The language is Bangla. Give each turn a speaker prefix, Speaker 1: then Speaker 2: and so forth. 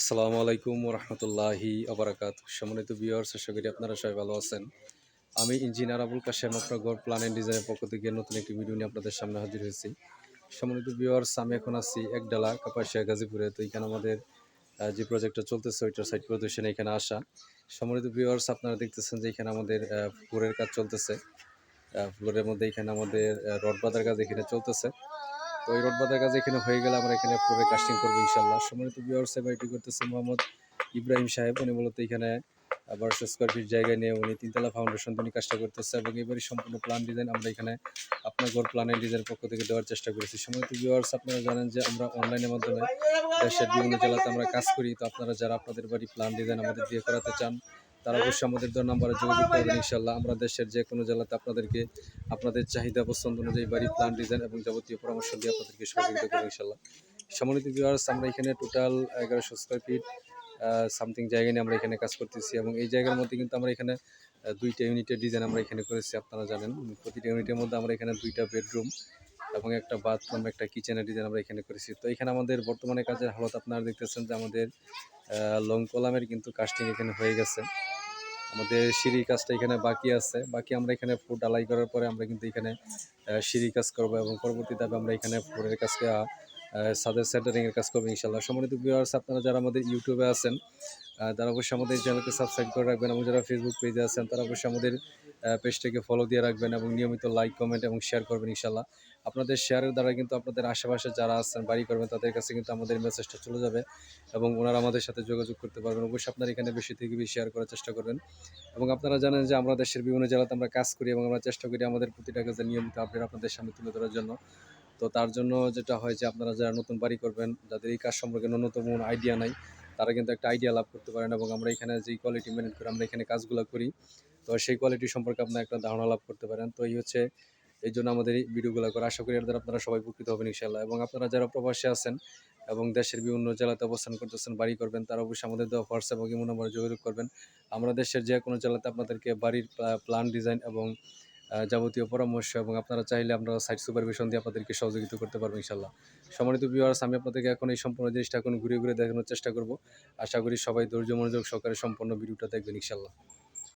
Speaker 1: আসসালামু আলাইকুম রহমতুল্লাহি আবরাকাত সম্মানিত বিয়ার্স আশা করি আপনারা সবাই ভালো আছেন। আমি ইঞ্জিনিয়ার আবুল কাশেম, আপনার প্ল্যান অ্যান্ড ডিজাইনের পক্ষ থেকে নতুন একটি ভিডিও নিয়ে আপনাদের সামনে হাজির হয়েছি। সম্মানিত বিয়ার্স আমি এখন আছি একডালা কাপাসিয়া গাজীপুরে। তো এখানে আমাদের যে প্রজেক্টটা চলতেছে, ওইটার সাইড প্রদর্শনে এখানে আসা। সম্মানিত বিয়ার্স আপনারা দেখতেছেন যে এখানে আমাদের ফ্লোরের কাজ চলতেছে। ফ্লোরের মধ্যে এখানে আমাদের রড বাঁধার কাজ এখানে চলতেছে। তো এই রড কাজ এখানে হয়ে গেলে আমরা এখানে ফ্লোরে কাস্টিং করব ইনশাল্লাহ সম্মানিত বিয়ার্স এবার এটি করতেছে মোহাম্মদ ইব্রাহিম সাহেব। উনি মূলত এখানে বারোশো স্কোয়ার ফিট জায়গায় নিয়ে উনি তিনতলা ফাউন্ডেশন তিনি কাজটা করতেছে এবং এবারই সম্পূর্ণ প্ল্যান ডিজাইন আমরা এখানে আপনার ঘর প্ল্যানের ডিজাইন পক্ষ থেকে দেওয়ার চেষ্টা করেছি। সম্মানিত ভিউয়ার্স আপনারা জানেন যে আমরা অনলাইনের মাধ্যমে দেশের বিভিন্ন জেলাতে আমরা কাজ করি। তো আপনারা যারা আপনাদের বাড়ি প্ল্যান ডিজাইন আমাদের দিয়ে করাতে চান তারা অবশ্যই আমাদের দর নাম্বারে যোগাযোগ করবেন ইনশাল্লাহ আমরা দেশের যে কোনো জেলাতে আপনাদেরকে আপনাদের চাহিদা পছন্দ অনুযায়ী বাড়ি প্ল্যান ডিজাইন এবং যাবতীয় পরামর্শ দিয়ে আপনাদেরকে সহযোগিতা করব ইনশাল্লাহ সম্মানিত ভিউয়ার্স আমরা এখানে টোটাল এগারোশো স্কোয়ার ফিট সামথিং জায়গা নিয়ে আমরা এখানে কাজ করতেছি এবং এই জায়গার মধ্যে কিন্তু আমরা এখানে দুইটা ইউনিটের ডিজাইন আমরা এখানে করেছি আপনারা জানেন। প্রতিটা ইউনিটের মধ্যে আমরা এখানে দুইটা বেডরুম এবং একটা বাথরুম একটা কিচেনের ডিজাইন আমরা এখানে করেছি। তো এখানে আমাদের বর্তমানে কাজের হালত আপনারা দেখতেছেন যে আমাদের লং কলামের কিন্তু কাস্টিং এখানে হয়ে গেছে। আমাদের সিঁড়ি কাজটা এখানে বাকি আছে। বাকি আমরা এখানে ফুড ডালাই করার পরে আমরা কিন্তু এখানে সিঁড়ি কাজ করব এবং পরবর্তী ধাপে আমরা এখানে ফ্লোরের কাজকে সাদের সেন্টারিং এর কাজ করব ইনশাল্লাহ সম্মানিত ভিউয়ার্স আপনারা যারা আমাদের ইউটিউবে আছেন তারা অবশ্যই আমাদের চ্যানেলকে সাবস্ক্রাইব করে রাখবেন এবং যারা ফেসবুক পেজে আছেন, তারা অবশ্যই আমাদের পেজটাকে ফলো দিয়ে রাখবেন এবং নিয়মিত লাইক কমেন্ট এবং শেয়ার করবেন ইনশাল্লাহ আপনাদের শেয়ারের দ্বারা কিন্তু আপনাদের আশেপাশে যারা আছেন, বাড়ি করবেন, তাদের কাছে কিন্তু আমাদের মেসেজটা চলে যাবে এবং ওনারা আমাদের সাথে যোগাযোগ করতে পারবেন। অবশ্যই আপনারা এখানে বেশি থেকে বেশি শেয়ার করার চেষ্টা করবেন এবং আপনারা জানেন যে আমরা দেশের বিভিন্ন জেলাতে আমরা কাজ করি এবং আমরা চেষ্টা করি আমাদের প্রতিটা কাজে নিয়মিত আপডেট আপনাদের সামনে তুলে ধরার জন্য। তো তার জন্য যেটা হয় যে আপনারা যারা নতুন বাড়ি করবেন, যাদের এই কাজ সম্পর্কে ন্যূনতম আইডিয়া নাই, তারা কিন্তু একটা আইডিয়া লাভ করতে পারেন এবং আমরা এখানে যেই কোয়ালিটি মেনটেন করে আমরা এখানে কাজগুলো করি, তো সেই কোয়ালিটি সম্পর্কে আপনারা একটা ধারণা লাভ করতে পারেন। তো এই হচ্ছে এই জন্য আমাদের এই ভিডিওগুলো করে। আশা করি এর দ্বারা আপনারা সবাই উপকৃত হবেন ইনশাল্লাহ এবং আপনারা যারা প্রবাসী আছেন এবং দেশের বিভিন্ন জেলাতে অবস্থান করতেছেন, বাড়ি করবেন, তারা অবশ্যই আমাদের দেওয়া হোয়াটসঅ্যাপ এবং ইমো নম্বরে যোগাযোগ করবেন। আমরা দেশের যে কোনো জেলাতে আপনাদেরকে বাড়ির প্ল্যান ডিজাইন এবং যাবতীয় পরামর্শ এবং আপনারা চাইলে আমরা সাইট সুপারভিশন দিয়ে আপনাদেরকে সহযোগিতা করতে পারব ইনশাল্লাহ সম্মানিত ভিউয়ার্স আমি আপনাদেরকে এখন এই সম্পূর্ণ জিনিসটা এখন ঘুরে ঘুরে দেখানোর চেষ্টা করব। আশা করি সবাই ধৈর্য মনোযোগ সহকারে সম্পূর্ণ ভিডিওটা দেখবেন ইনশাল্লাহ